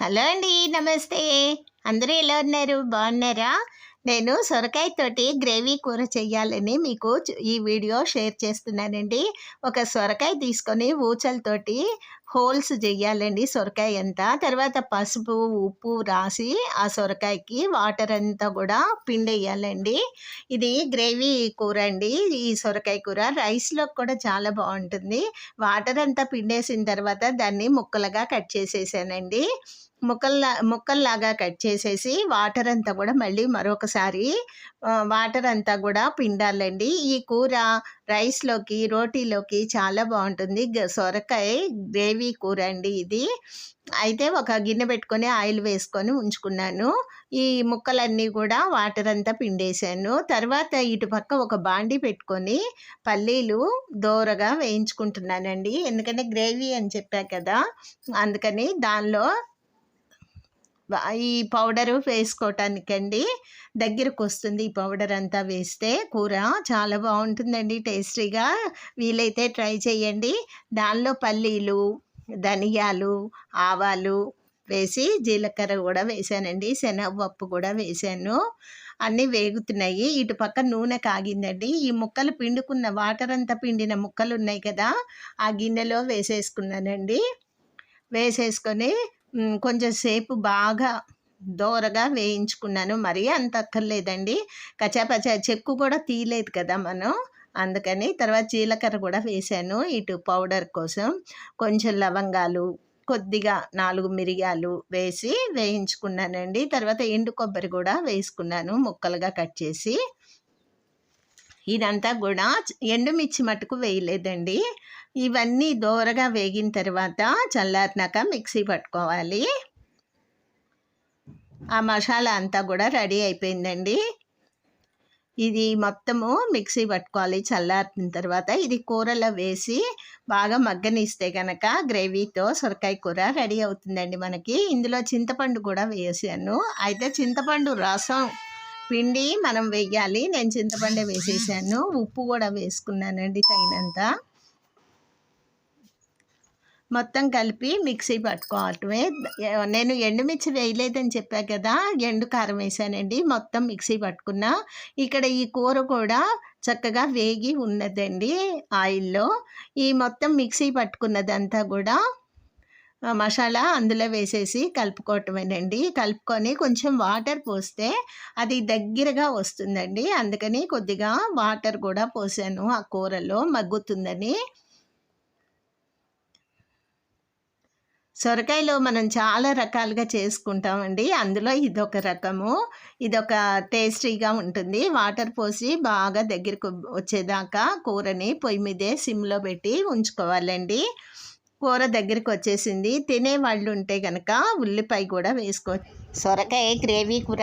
Hello అండి నమస్తే. అందరూ ఎలా ఉన్నారు? బాగున్నారా? నేను సొరకాయ తోటి గ్రేవీ కూర చేయాలని మీకు ఈ వీడియో షేర్ చేస్తున్నానండి. ఒక సొరకాయ తీసుకొని ఊచలతోటి హోల్స్ చేయాలండి సొరకాయ అంతా. తర్వాత పసుపు ఉప్పు రాసి ఆ సొరకాయకి వాటర్ అంతా కూడా పిండేయాలండి. ఇది గ్రేవీ కూర అండి. ఈ సొరకాయ కూర రైస్లో కూడా చాలా బాగుంటుంది. వాటర్ అంతా పిండేసిన తర్వాత దాన్ని ముక్కలుగా కట్ చేసేసానండి. ముక్కల్లా ముక్కల్లాగా కట్ చేసేసి వాటర్ అంతా కూడా మళ్ళీ మరొకసారి వాటర్ అంతా కూడా పిండాలండి. ఈ కూర రైస్లోకి రోటీలోకి చాలా బాగుంటుంది. గ- సొరకాయ గ్రేవీ కూర అండి ఇది. అయితే ఒక గిన్నె పెట్టుకొని ఆయిల్ వేసుకొని ఉంచుకున్నాను. ఈ ముక్కలన్నీ కూడా వాటర్ అంతా పిండేశాను. తర్వాత ఇటు పక్క ఒక బాండి పెట్టుకొని పల్లీలు దోరగా వేయించుకుంటున్నానండి. ఎందుకంటే గ్రేవీ అని చెప్పా కదా అందుకని దానిలో ఈ పౌడరు వేసుకోవటానికండి దగ్గరకు వస్తుంది ఈ పౌడర్ అంతా వేస్తే కూర చాలా బాగుంటుందండి టేస్టీగా. వీలైతే ట్రై చేయండి. దానిలో పల్లీలు ధనియాలు ఆవాలు వేసి జీలకర్ర కూడా వేసానండి. శనగపప్పు కూడా వేసాను. అన్నీ వేగుతున్నాయి. ఇటు పక్క నూనె కాగిందండి. ఈ ముక్కలు పిండుకున్న వాటర్ అంతా పిండిన ముక్కలు ఉన్నాయి కదా ఆ గిన్నెలో వేసేసుకున్నానండి. వేసేసుకొని కొంచెం సేపు బాగా దోరగా వేయించుకున్నాను. మరీ అంత అక్కర్లేదండి. కచాపచా చెక్కు కూడా తీయలేదు కదా మనం. అందుకని తర్వాత జీలకర్ర కూడా వేసాను ఇటు పౌడర్ కోసం. కొంచెం లవంగాలు కొద్దిగా నాలుగు మిరియాలు వేసి వేయించుకున్నానండి. తర్వాత ఎండు కొబ్బరి కూడా వేసుకున్నాను ముక్కలుగా కట్ చేసి. ఇదంతా కూడా ఎండుమిర్చి మటుకు వేయలేదండి. ఇవన్నీ దోరగా వేగిన తర్వాత చల్లారినాక మిక్సీ పట్టుకోవాలి. ఆ మసాలా అంతా కూడా రెడీ అయిపోయిందండి. ఇది మొత్తము మిక్సీ పట్టుకోవాలి చల్లారిన తర్వాత. ఇది కూరలో వేసి బాగా మగ్గనిస్తే కనుక గ్రేవీతో సొరకాయ కూర రెడీ అవుతుందండి మనకి. ఇందులో చింతపండు కూడా వేసాను. అయితే చింతపండు రసం పిండి మనం వేయాలి నేను చింతపండు వేసేసాను. ఉప్పు కూడా వేసుకున్నానండి తగినంత. మొత్తం కలిపి మిక్సీ పట్టుకోవటమే. నేను ఎండుమిర్చి వేయలేదని చెప్పా కదా ఎండు కారం వేసానండి. మొత్తం మిక్సీ పట్టుకున్నా. ఇక్కడ ఈ కూర కూడా చక్కగా వేగి ఉన్నదండి ఆయిల్లో. ఈ మొత్తం మిక్సీ పట్టుకున్నదంతా కూడా మసాలా అందులో వేసేసి కలుపుకోవటమేనండి. కలుపుకొని కొంచెం వాటర్ పోస్తే అది దగ్గరగా వస్తుందండి. అందుకని కొద్దిగా వాటర్ కూడా పోసాను ఆ కూరలో మగ్గుతుందని. సొరకాయలో మనం చాలా రకాలుగా చేసుకుంటామండి. అందులో ఇదొక రకము. ఇదొక టేస్టీగా ఉంటుంది. వాటర్ పోసి బాగా దగ్గరకు వచ్చేదాకా కూరని పొయ్యి మీదే సిమ్లో పెట్టి ఉంచుకోవాలండి. కూర దగ్గరికి వచ్చేసింది తినే వాళ్ళు ఉంటే కనుక ఉల్లిపాయ కూడా వేసుకోవచ్చు. సొరకాయ గ్రేవీ కూర